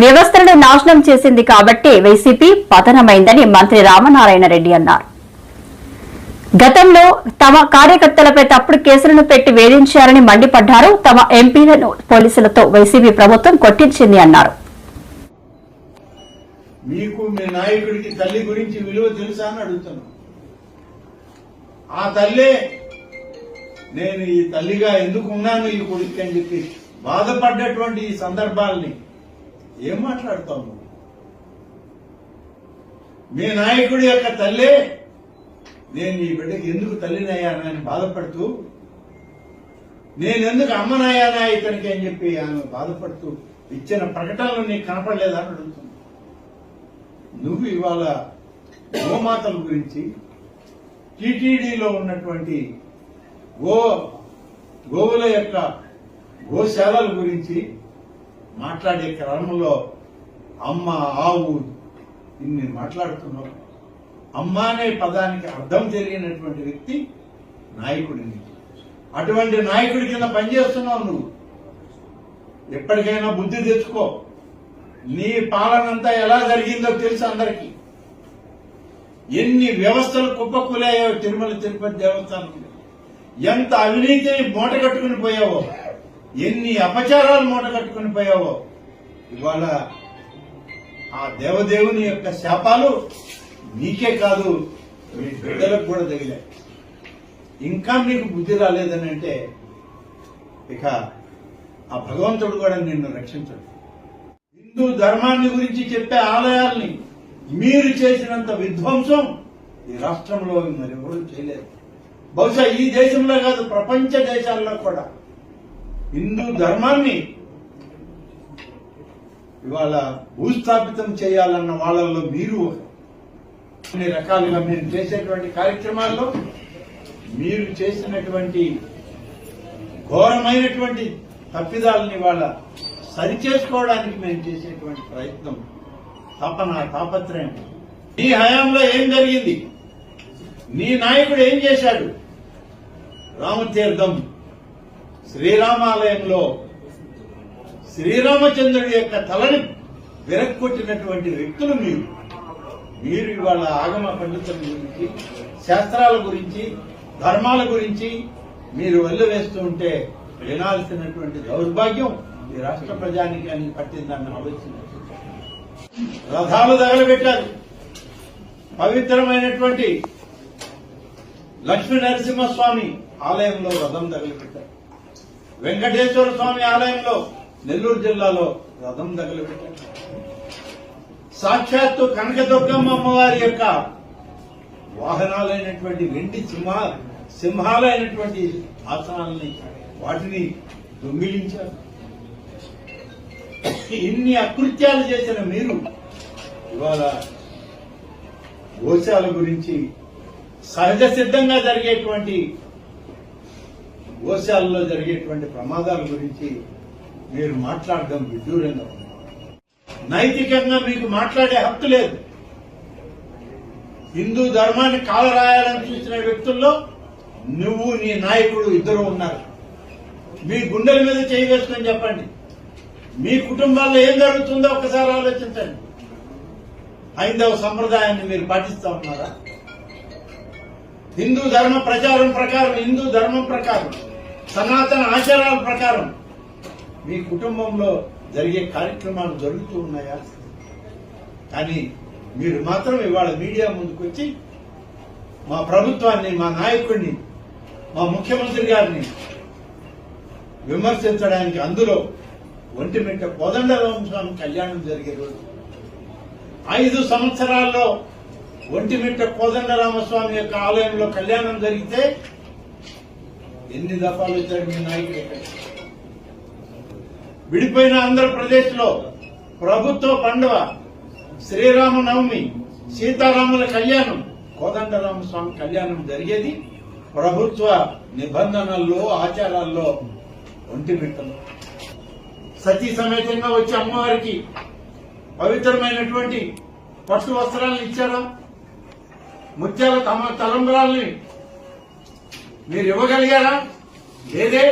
వ్యవస్థలను నాశనం చేసింది కాబట్టి వైసీపీ పతనమైందని మంత్రి రామనారాయణ రెడ్డి అన్నారు. గతంలో తమ కార్యకర్తలపై తప్పుడు కేసులను పెట్టి వేధించారని మండిపడ్డారు తమ ఎంపీలను పోలీసులతో వైసీపీ ప్రభుత్వం కొట్టించింది అన్నారు. మీకు మీ నాయకుడికి తల్లి గురించి విలువ తెలుసా అని అడుగుతున్నాను. ఆ తల్లే నేను ఈ తల్లిగా ఎందుకు ఉన్నాను ఈ కొడుకు అని చెప్పి బాధపడ్డటువంటి ఈ సందర్భాల్ని ఏం మాట్లాడతావు నువ్వు? మీ నాయకుడి యొక్క తల్లి. నేను ఈ బిడ్డకి ఎందుకు తల్లినయ్యానని బాధపడుతూ నేను ఎందుకు అమ్మనయ్యానా ఇతనికి అని చెప్పి ఆమె బాధపడుతూ ఇచ్చిన ప్రకటనలు నీకు కనపడలేదా అని అడుగుతున్నా నువ్వు ఇవాళ గోమాతల గురించి టీటీడీలో ఉన్నటువంటి గో గోవుల యొక్క గోశాలల గురించి మాట్లాడే క్రమంలో అమ్మ ఆవు ఇన్ని మాట్లాడుతున్నారు అమ్మ అనే పదానికి అర్థం తెలియనటువంటి వ్యక్తి నాయకుడిని. అటువంటి నాయకుడి కింద పనిచేస్తున్నావు నువ్వు. ఎప్పటికైనా బుద్ధి తెచ్చుకో. నీ పాలనంతా ఎలా జరిగిందో తెలుసు అందరికీ. ఎన్ని వ్యవస్థలు కుప్పకూలాయో తిరుమల తిరుపతి దేవస్థానం ఎంత అవినీతిని మూటగట్టుకుని పోయావో. ఎన్ని అపచారాలు మూటగట్టుకుని పోయావో? ఇవాళ ఆ దేవదేవుని యొక్క శాపాలు నీకే కాదు మీ బిడ్డలకు కూడా తగిలాయి. ఇంకా నీకు బుద్ధి రాలేదని అంటే ఇక ఆ భగవంతుడు కూడా నిన్ను రక్షించడు. హిందూ ధర్మాన్ని గురించి చెప్పే ఆలయాల్ని మీరు చేసినంత విధ్వంసం ఈ రాష్ట్రంలో మరి ఎవరు చేయలేదు. బహుశా ఈ దేశంలో కాదు ప్రపంచ దేశాల్లో కూడా. హిందూ ధర్మాన్ని ఇవాళ భూస్థాపితం చేయాలన్న వాళ్ళల్లో మీరు కొన్ని అన్ని రకాలుగా మీరు చేసేటువంటి కార్యక్రమాల్లో మీరు చేసినటువంటి ఘోరమైనటువంటి తప్పిదాలని వాళ్ళ సరిచేసుకోవడానికి మేము చేసేటువంటి ప్రయత్నం. తపన తాపత్రయం. నీ హయాంలో ఏం జరిగింది? నీ నాయకుడు ఏం చేశాడు? రామతీర్థం. శ్రీరామాలయంలో శ్రీరామచంద్రుడి యొక్క తలని విరక్కొట్టినటువంటి వ్యక్తులు మీరు. మీరు ఇవాళ ఆగమ పండితుల గురించి శాస్త్రాల గురించి ధర్మాల గురించి మీరు వెళ్ళవేస్తూ ఉంటే వినాల్సినటువంటి దౌర్భాగ్యం ఈ రాష్ట్ర ప్రజానికానికి పట్టిందని ఆలోచన. రథాలు తగలబెట్టారు. పవిత్రమైనటువంటి లక్ష్మీ నరసింహస్వామి ఆలయంలో రథం తగలబెట్టారు. వెంకటేశ్వర స్వామి ఆలయంలో నెల్లూరు జిల్లాలో రథం తగలబెట్టారు. సాక్షాత్తు కనకదుర్గమ్మ అమ్మవారి యొక్క వాహనాలైనటువంటి వెండి సింహ సింహాలైనటువంటి ఆసనాలని వాటిని దొంగిలించారు ఇన్ని అకృత్యాలు చేసిన మీరు ఇవాళ గోశాల గురించి సహజ సిద్ధంగా జరిగేటువంటి గోశాలలో జరిగేటువంటి ప్రమాదాల గురించి మీరు మాట్లాడడం విడ్డూరంగా ఉంది. నైతికంగా మీకు మాట్లాడే హక్కు లేదు. హిందూ ధర్మాన్ని కాలరాయాలని చూసిన వ్యక్తుల్లో నువ్వు నీ నాయకుడు ఇద్దరు ఉన్నారు. మీ గుండెల మీద చేయవేసుకొని చెప్పండి. మీ కుటుంబాల్లో ఏం జరుగుతుందో ఒకసారి ఆలోచించండి. హైందవ సంప్రదాయాన్ని మీరు పాటిస్తా ఉన్నారా? హిందూ ధర్మ ప్రచారం ప్రకారం హిందూ ధర్మం ప్రకారం సనాతన ఆచారాల ప్రకారం మీ కుటుంబంలో జరిగే కార్యక్రమాలు జరుగుతూ ఉన్నాయా? కానీ మీరు మాత్రం ఇవాళ మీడియా ముందుకు వచ్చి మా ప్రభుత్వాన్ని మా నాయకుడిని మా ముఖ్యమంత్రి గారిని విమర్శించడానికి అందులో ఒంటిమిట్ట కోదండరామ స్వామి కళ్యాణం జరిగే రోజు. ఐదు సంవత్సరాల్లో ఒంటిమిట్ట కోదండరామస్వామి యొక్క ఆలయంలో కళ్యాణం జరిగితే ఎన్ని దఫాలు వచ్చాడు మీ నాయకుడు? విడిపోయిన ఆంధ్రప్రదేశ్లో ప్రభుత్వ పండుగ శ్రీరామనవమి సీతారాముల కళ్యాణం కోదండరామస్వామి కళ్యాణం జరిగేది ప్రభుత్వ నిబంధనల్లో ఆచారాల్లో ఒంటిమిట్టలో సతీ సమేతంగా వచ్చి అమ్మవారికి పవిత్రమైనటువంటి పట్టు వస్త్రాలను ఇచ్చారా? ముత్యాల తమ తలంబరాల్ని మీరు ఇవ్వగలిగారా? లేదే?